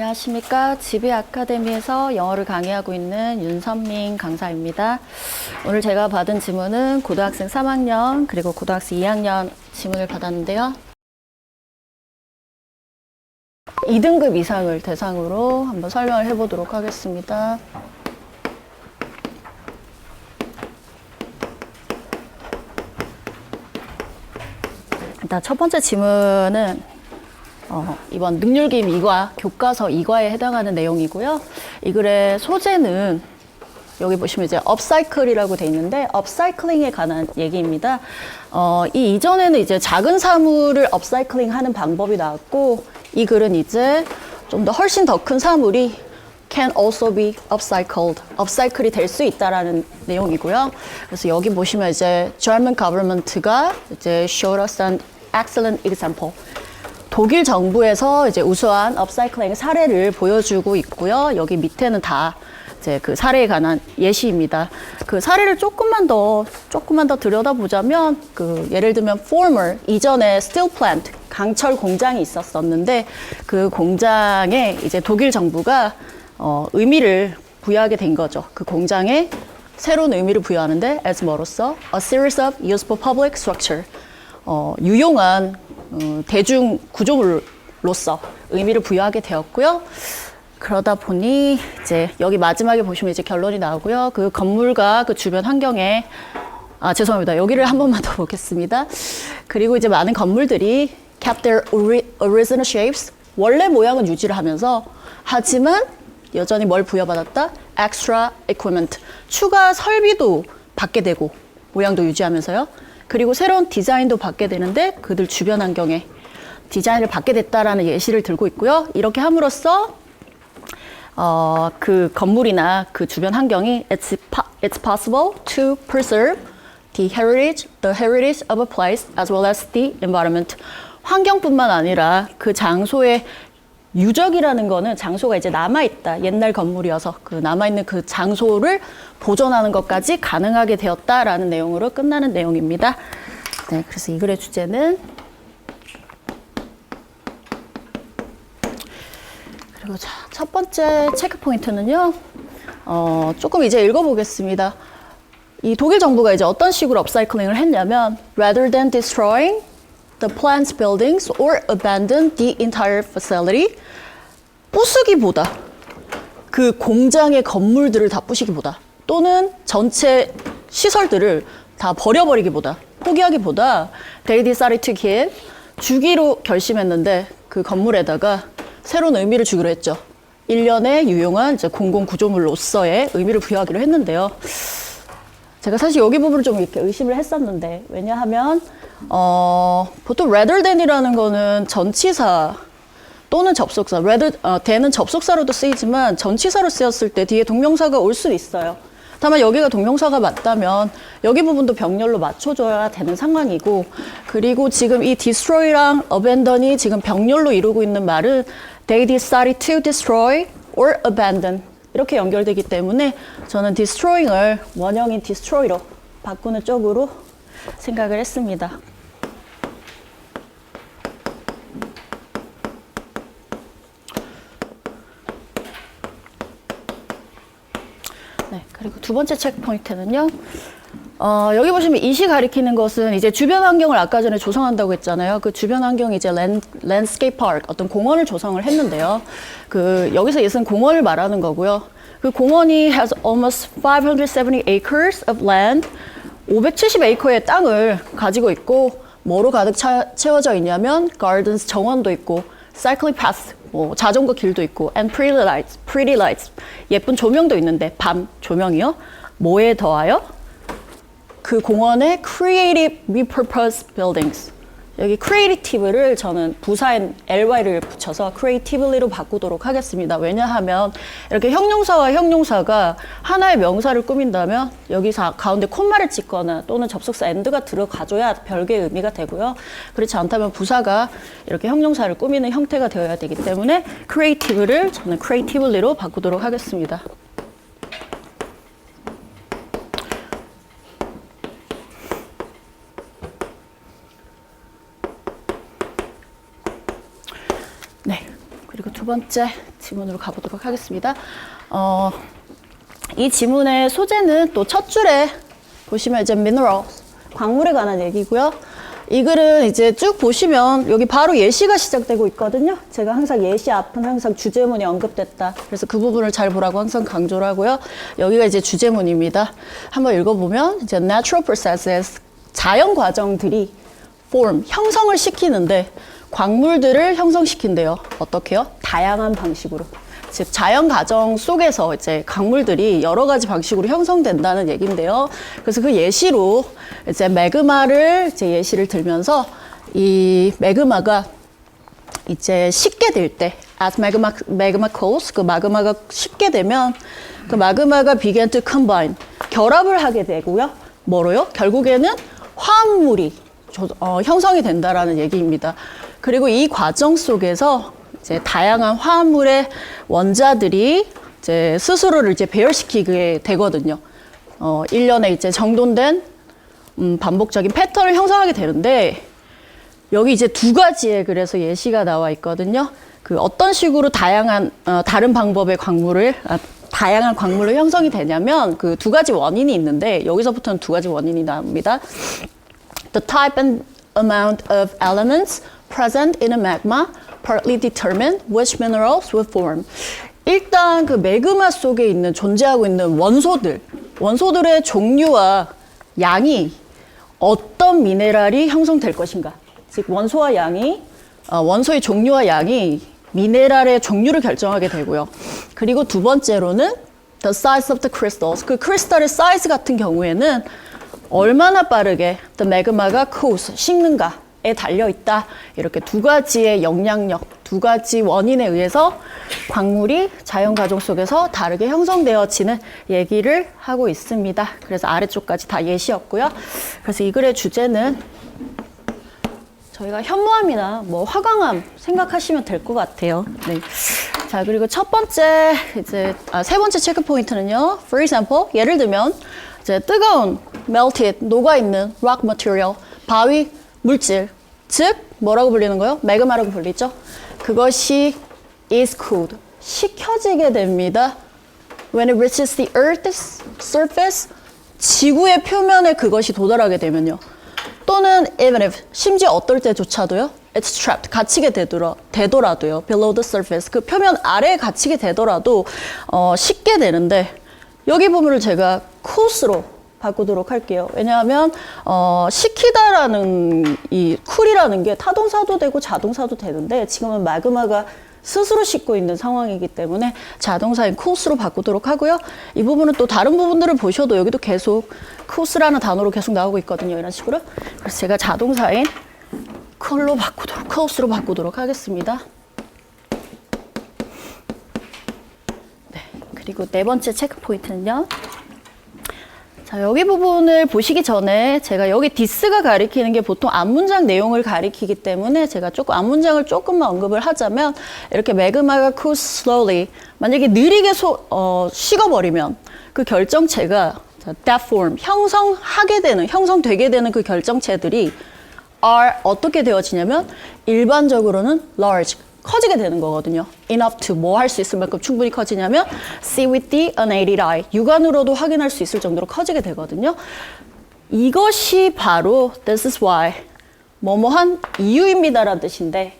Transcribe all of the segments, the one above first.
안녕하십니까. 지비 아카데미에서 영어를 강의하고 있는 윤선민 강사입니다. 오늘 제가 받은 지문은 고등학생 3학년 그리고 고등학생 2학년 지문을 받았는데요. 2등급 이상을 대상으로 한번 설명을 해보도록 하겠습니다. 일단 첫 번째 지문은 어, 이번 능률기임 2과 교과서 2과에 해당하는 내용이고요. 이 글의 소재는 여기 보시면 이제 업사이클이라고 돼 있는데 업사이클링에 관한 얘기입니다. 어, 이 이전에는 이제 작은 사물을 업사이클링 하는 방법이 나왔고 이 글은 이제 좀 더 훨씬 더 큰 사물이 can also be upcycled, 업사이클이 될 수 있다라는 내용이고요. 그래서 여기 보시면 이제 German government가 이제 showed us an excellent example. 독일 정부에서 이제 우수한 업사이클링 사례를 보여주고 있고요. 여기 밑에는 다 이제 그 사례에 관한 예시입니다. 그 사례를 조금만 더 조금만 더 들여다보자면 그 예를 들면 former 이전에 steel 강철 공장이 있었었는데 그 공장에 이제 독일 정부가 어, 의미를 부여하게 된 거죠. 그 공장에 새로운 의미를 부여하는데 as 뭐로서 a series of useful public structure 어, 유용한 어, 대중 구조물로서 의미를 부여하게 되었고요. 그러다 보니 이제 여기 마지막에 보시면 이제 결론이 나오고요. 그 건물과 그 주변 환경에 아 죄송합니다. 여기를 한 번만 더 보겠습니다. 그리고 이제 많은 건물들이 kept their ori- original shapes 원래 모양은 유지를 하면서 하지만 여전히 뭘 부여받았다? extra equipment 추가 설비도 받게 되고 모양도 유지하면서요. 그리고 새로운 디자인도 받게 되는데 그들 주변 환경에 디자인을 받게 됐다라는 예시를 들고 있고요. 이렇게 함으로써 어, 그 건물이나 그 주변 환경이 it's, it's possible to preserve the heritage, the heritage of a place as well as the environment. 환경뿐만 아니라 그 장소의 유적이라는 거는 장소가 이제 남아있다. 옛날 건물이어서 그 남아있는 그 장소를 보존하는 것까지 가능하게 되었다라는 내용으로 끝나는 내용입니다. 네, 그래서 이 글의 주제는 그리고 자, 첫 번째 체크 포인트는요. 어, 조금 이제 읽어보겠습니다. 이 독일 정부가 이제 어떤 식으로 업사이클링을 했냐면 rather than destroying the plant's buildings or abandon the entire facility 부수기보다 그 공장의 건물들을 다 부시기보다 또는 전체 시설들을 다 버려버리기보다 포기하기보다 they decided to give 주기로 결심했는데 그 건물에다가 새로운 의미를 주기로 했죠. 1년의 유용한 이제 공공 구조물로서의 의미를 부여하기로 했는데요. 제가 사실 여기 부분을 좀 이렇게 의심을 했었는데 왜냐하면 어, 보통 rather than이라는 거는 전치사 또는 접속사, rather 어, than은 접속사로도 쓰이지만 전치사로 쓰였을 때 뒤에 동명사가 올 수 있어요. 다만 여기가 동명사가 맞다면 여기 부분도 병렬로 맞춰줘야 되는 상황이고 그리고 지금 이 destroy랑 abandon이 지금 병렬로 이루고 있는 말은 they decided to destroy or abandon 이렇게 연결되기 때문에 저는 destroying을 원형인 destroy로 바꾸는 쪽으로 생각을 했습니다. 네, 그리고 두 번째 체크 포인트는요. 어, 여기 보시면 이시 가리키는 것은 이제 주변 환경을 아까 전에 조성한다고 했잖아요. 그 주변 환경이 이제 랜, 랜스케이프 파크, 어떤 공원을 조성을 했는데요. 그, 여기서 예는 공원을 말하는 거고요. 그 공원이 has almost 570 acres of land, 570 에이커의 땅을 가지고 있고, 뭐로 가득 차, 채워져 있냐면, gardens 정원도 있고, cycling path, 뭐 자전거 길도 있고, and pretty lights, pretty lights, 예쁜 조명도 있는데, 밤 조명이요. 뭐에 더하여? 그 공원의 creative repurposed buildings. 여기 creative를 저는 부사인 ly를 붙여서 creatively로 바꾸도록 하겠습니다. 왜냐하면 이렇게 형용사와 형용사가 하나의 명사를 꾸민다면 여기서 가운데 콤마를 찍거나 또는 접속사 and가 들어가줘야 별개의 의미가 되고요. 그렇지 않다면 부사가 이렇게 형용사를 꾸미는 형태가 되어야 되기 때문에 creative를 저는 creatively로 바꾸도록 하겠습니다. 네. 그리고 두 번째 지문으로 가보도록 하겠습니다. 어, 이 지문의 소재는 또 첫 줄에 보시면 이제 mineral, 광물에 관한 얘기고요. 이 글은 이제 쭉 보시면 여기 바로 예시가 시작되고 있거든요. 제가 항상 예시 앞은 항상 주제문이 언급됐다. 그래서 그 부분을 잘 보라고 항상 강조를 하고요. 여기가 이제 주제문입니다. 한번 읽어보면 이제 natural processes, 자연 과정들이 form, 형성을 시키는데 광물들을 형성시킨대요. 어떻게요? 다양한 방식으로. 즉 자연 과정 속에서 이제 광물들이 여러 가지 방식으로 형성된다는 얘기인데요. 그래서 그 예시로 이제 매그마를 이제 예시를 들면서 이 매그마가 이제 식게 될 때, as magma, magma cools, 그 마그마가 식게 되면 그 마그마가 begin to combine, 결합을 하게 되고요. 뭐로요? 결국에는 화합물이 조- 어, 형성이 된다라는 얘기입니다. 그리고 이 과정 속에서 이제 다양한 화합물의 원자들이 이제 스스로를 이제 배열시키게 되거든요. 어, 일련의 이제 정돈된 음, 반복적인 패턴을 형성하게 되는데 여기 이제 두 가지의 그래서 예시가 나와 있거든요. 그 어떤 식으로 다양한 어, 다른 방법의 광물을 아, 다양한 광물을 형성이 되냐면 그 두 가지 원인이 있는데 여기서부터는 두 가지 원인이 나옵니다. The type and amount of elements present in a magma partly determine which minerals will form. 일단 그 매그마 속에 있는 존재하고 있는 원소들, 원소들의 종류와 양이 어떤 미네랄이 형성될 것인가. 즉 원소와 양이 어, 원소의 종류와 양이 미네랄의 종류를 결정하게 되고요. 그리고 두 번째로는 the size of the crystals. 그 크리스탈의 사이즈 같은 경우에는 얼마나 빠르게 the magma가 cools 식는가 에 달려 있다. 이렇게 두 가지의 영향력, 두 가지 원인에 의해서 광물이 자연 과정 속에서 다르게 형성되어지는 얘기를 하고 있습니다. 그래서 아래쪽까지 다 예시였고요. 그래서 이 글의 주제는 저희가 현무암이나 뭐 화강암 생각하시면 될 것 같아요. 네. 자 그리고 첫 번째 이제 아, 세 번째 체크 포인트는요. For example, 예를 들면 이제 뜨거운 melted 녹아 있는 rock material 바위 물질 즉 뭐라고 불리는 거요? 매그마라고 불리죠. 그것이 is cooled 식혀지게 됩니다. When it reaches the Earth's surface, 지구의 표면에 그것이 도달하게 되면요. 또는 even if, 심지어 어떨 때조차도요. It's trapped, 갇히게 되더라, 되더라도요. Below the surface, 그 표면 아래에 갇히게 되더라도 어, 식게 되는데 여기 부분을 제가 cools로 바꾸도록 할게요. 왜냐하면 어, 식히다라는 이 쿨이라는 게 타동사도 되고 자동사도 되는데 지금은 마그마가 스스로 씻고 있는 상황이기 때문에 자동사인 코스로 바꾸도록 하고요. 이 부분은 또 다른 부분들을 보셔도 여기도 계속 코스라는 단어로 계속 나오고 있거든요. 이런 식으로. 그래서 제가 자동사인 쿨로 바꾸도록, 코스로 바꾸도록 하겠습니다. 네. 그리고 네 번째 체크 포인트는요. 자, 여기 부분을 보시기 전에 제가 여기 디스가 가리키는 게 보통 앞문장 내용을 가리키기 때문에 제가 조금 앞문장을 조금만 언급을 하자면 이렇게 매그마가 cool slowly 만약에 느리게 소, 어, 식어버리면 그 결정체가 자, that form 형성하게 되는 형성되게 되는 그 결정체들이 are 어떻게 되어지냐면 일반적으로는 large 커지게 되는 거거든요. enough to 뭐 할 수 있을 만큼 충분히 커지냐면 see with the unaided eye 육안으로도 확인할 수 있을 정도로 커지게 되거든요. 이것이 바로 this is why 뭐뭐한 이유입니다라는 뜻인데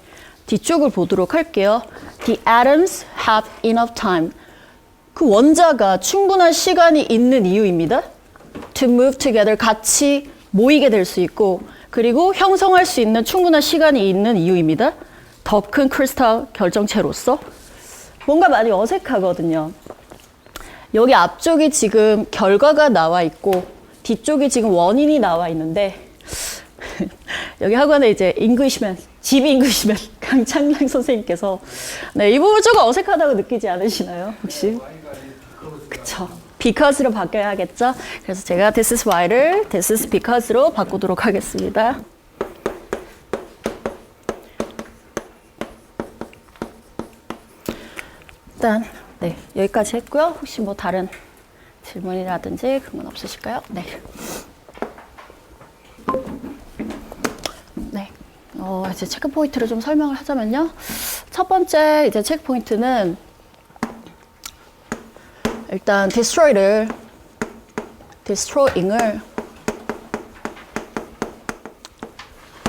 뒤쪽을 보도록 할게요. The atoms have enough time. 그 원자가 충분한 시간이 있는 이유입니다. To move together 같이 모이게 될 수 있고 그리고 형성할 수 있는 충분한 시간이 있는 이유입니다. 더 큰 크리스탈 결정체로서 뭔가 많이 어색하거든요. 여기 앞쪽이 지금 결과가 나와 있고 뒤쪽이 지금 원인이 나와 있는데 여기 학원에 이제 잉글리시맨, 집 잉글리시맨 강창량 선생님께서 네, 이 부분 조금 어색하다고 느끼지 않으시나요? 혹시? 그쵸. because로 바뀌어야겠죠? 그래서 제가 this is why를 this is because로 바꾸도록 하겠습니다. 일단 네 여기까지 했고요. 혹시 뭐 다른 질문이라든지 그런 건 없으실까요? 네. 네. 어, 이제 체크 포인트를 좀 설명을 하자면요. 첫 번째 이제 체크 포인트는 일단 destroy를 destroying을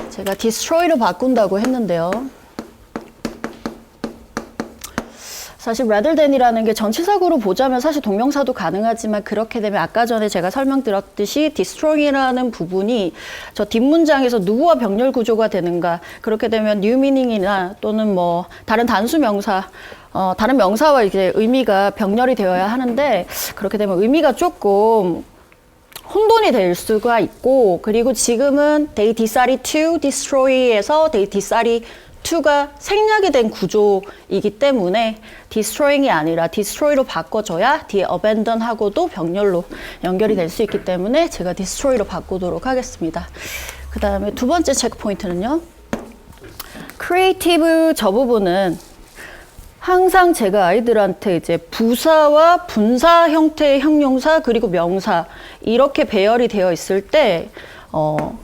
제가 destroy로 바꾼다고 했는데요. 사실 rather than이라는 게 전치사구로 보자면 사실 동명사도 가능하지만 그렇게 되면 아까 전에 제가 설명드렸듯이 destroying이라는 부분이 저 뒷문장에서 누구와 병렬 구조가 되는가 그렇게 되면 new meaning이나 또는 뭐 다른 단수 명사 어, 다른 명사와 이제 의미가 병렬이 되어야 하는데 그렇게 되면 의미가 조금 혼돈이 될 수가 있고 그리고 지금은 they decided to destroy에서 they decided to가 생략이 된 구조이기 때문에 destroying이 아니라 destroy로 바꿔줘야 뒤에 abandon하고도 병렬로 연결이 될 수 있기 때문에 제가 destroy로 바꾸도록 하겠습니다. 그 다음에 두 번째 체크 포인트는요. creative 저 부분은 항상 제가 아이들한테 이제 부사와 분사 형태의 형용사 그리고 명사 이렇게 배열이 되어 있을 때 어,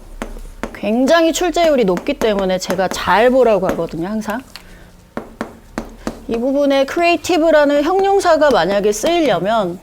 굉장히 출제율이 높기 때문에 제가 잘 보라고 하거든요, 항상. 이 부분에 creative라는 형용사가 만약에 쓰이려면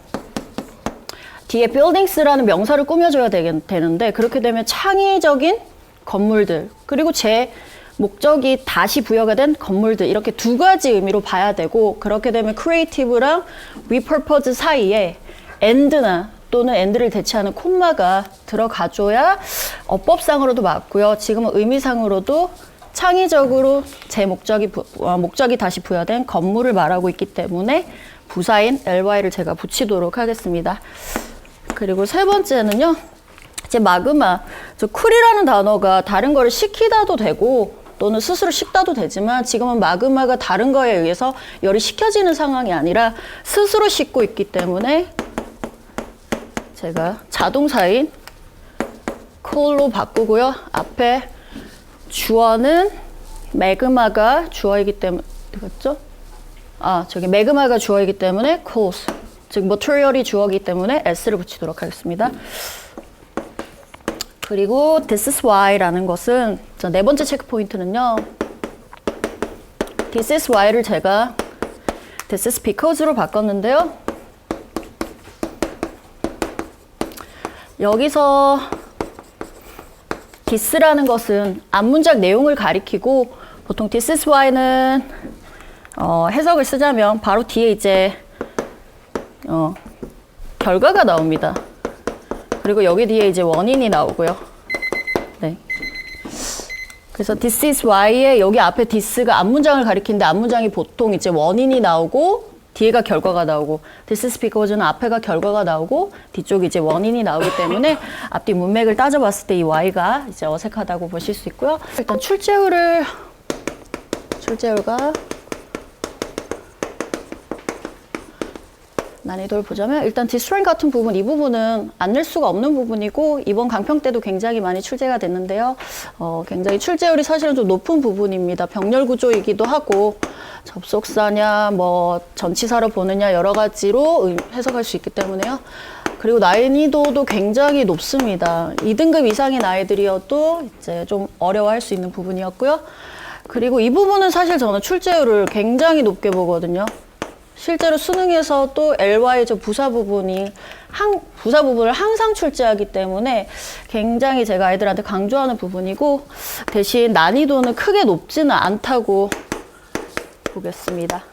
뒤에 buildings라는 명사를 꾸며줘야 되는데 그렇게 되면 창의적인 건물들 그리고 제 목적이 다시 부여가 된 건물들 이렇게 두 가지 의미로 봐야 되고 그렇게 되면 creative랑 repurpose 사이에 and나 또는 and를 대체하는 콤마가 들어가줘야 어법상으로도 맞고요. 지금은 의미상으로도 창의적으로 제 목적이 부- 어, 목적이 다시 부여된 건물을 말하고 있기 때문에 부사인 ly를 제가 붙이도록 하겠습니다. 그리고 세 번째는요. 이제 마그마, 저 쿨이라는 단어가 다른 거를 식히다도 되고 또는 스스로 식다도 되지만 지금은 마그마가 다른 거에 의해서 열이 식혀지는 상황이 아니라 스스로 식고 있기 때문에 제가 자동사인 콜로 바꾸고요. 앞에 주어는 매그마가 주어이기 때문에 그렇죠? 아 저기 매그마가 주어이기 때문에 cause 즉 material이 주어이기 때문에 s를 붙이도록 하겠습니다. 그리고 this is why라는 것은 자, 네 번째 체크 포인트는요. this is why를 제가 this is because로 바꿨는데요. 여기서 this라는 것은 앞문장 내용을 가리키고 보통 this is why는 어, 해석을 쓰자면 바로 뒤에 이제 어, 결과가 나옵니다. 그리고 여기 뒤에 이제 원인이 나오고요. 네. 그래서 this is why에 여기 앞에 this가 앞문장을 가리키는데 앞문장이 보통 이제 원인이 나오고 뒤에가 결과가 나오고 this is because는 앞에가 결과가 나오고 뒤쪽이 이제 원인이 나오기 때문에 앞뒤 문맥을 따져봤을 때 이 y가 이제 어색하다고 보실 수 있고요. 일단 출제율을 출제율과 난이도를 보자면 일단 디스트로잉 같은 부분 이 부분은 안 낼 수가 없는 부분이고 이번 강평 때도 굉장히 많이 출제가 됐는데요. 어, 굉장히 출제율이 사실은 좀 높은 부분입니다. 병렬 구조이기도 하고 접속사냐 뭐 전치사로 보느냐 여러 가지로 의- 해석할 수 있기 때문에요. 그리고 난이도도 굉장히 높습니다. 2등급 이상인 아이들이어도 이제 좀 어려워할 수 있는 부분이었고요. 그리고 이 부분은 사실 저는 출제율을 굉장히 높게 보거든요. 실제로 수능에서 또 LY 저 부사 부분이 한, 부사 부분을 항상 출제하기 때문에 굉장히 제가 아이들한테 강조하는 부분이고 대신 난이도는 크게 높지는 않다고 보겠습니다.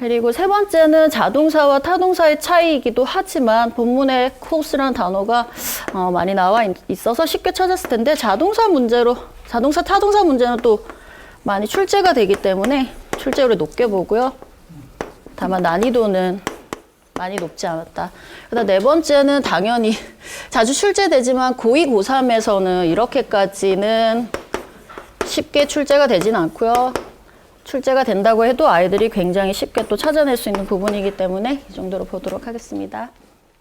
그리고 세 번째는 자동사와 타동사의 차이이기도 하지만 본문에 course라는 단어가 어, 많이 나와 있- 있어서 쉽게 찾았을 텐데 자동사 문제로 자동사 타동사 문제는 또 많이 출제가 되기 때문에 출제율을 높게 보고요. 다만 난이도는 많이 높지 않았다. 그다음 네 번째는 당연히 자주 출제되지만 고2, 고3에서는 이렇게까지는 쉽게 출제가 되진 않고요. 출제가 된다고 해도 아이들이 굉장히 쉽게 또 찾아낼 수 있는 부분이기 때문에 이 정도로 보도록 하겠습니다.